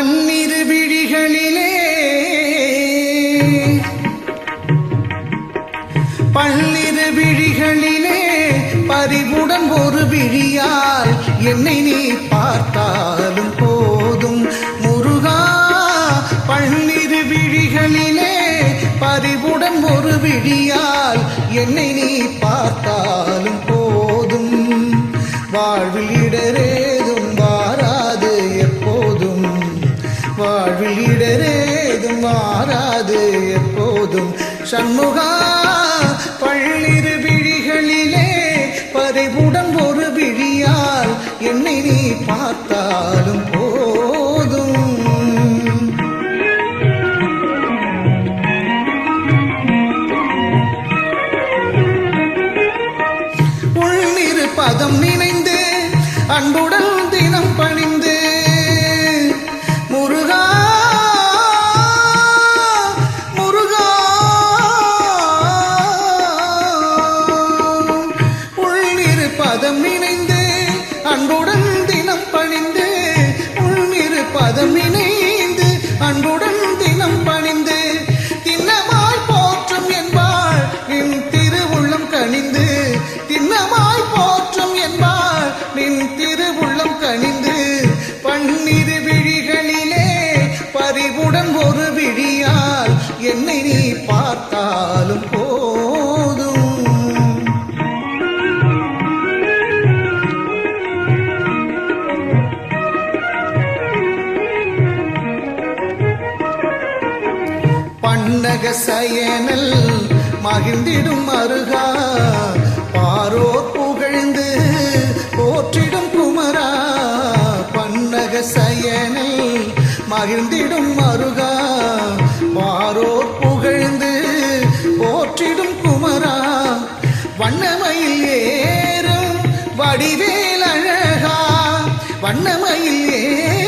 பன்னிரு விழிகளிலே. பன்னிரு விழிகளிலே பறிவுடன் ஒரு விழியால் என்னை நீ பார்த்தாலும் போதும். முருகா பன்னிரு விழிகளிலே பறிவுடன் ஒரு விழியால் என்னை நீ பார்த்தால் பள்ளிடரேதும் மாறாது எப்போதும். சண்முகா பள்ளிரு விழிகளிலே பறிவுடன் ஒரு விழியால் என்னை நீ பார்த்தாலும் போதும். உள்நிறு பதம் நினைந்து அன்புடன் அன்புடன் தினம் பணிந்து உள்நிறு பதம் இணைந்து அன்புடன் தினம் பணிந்து. திண்ணமாய் போற்றும் என்பாள் நின் திருவுள்ளம் கணிந்து திண்ணமாய் போற்றும் என்பாள் நின் திருவுள்ளம் கணிந்து பன்னிரு விழிகளிலே பறிவுடன் ஒரு விழியால் என்னை நீ பண்டக சயனல் மகிழ்ந்திடும் அருகா. பாரோர் புகழ்ந்து போற்றிடும் குமரா. பன்னக சயனல் மகிழ்ந்திடும் அருகா. பாரோர் புகழ்ந்து போற்றிடும் குமரா. வண்ணமையில் ஏறும் வடிவேல் அழகா. வண்ணமையில் ஏறும்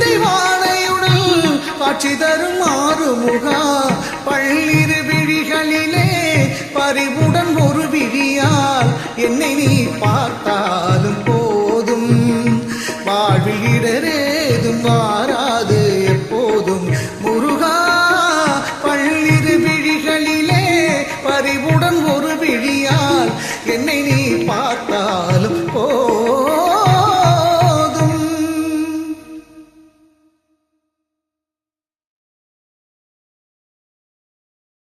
சிந்தை வாழையுடல் காட்சி தரும் ஆறுமுகா. பள்ளிரு விழிகளிலே பறிவுடன் ஒரு விழியால் என்னை நீ பார்த்தாலும் போதும். வாழ்வில் இடரேதும் வாராது எப்போதும். முருகா பள்ளிரு விழிகளிலே பறிவுடன் ஒரு விழியால் என்னை நீ பார்த்தாலும்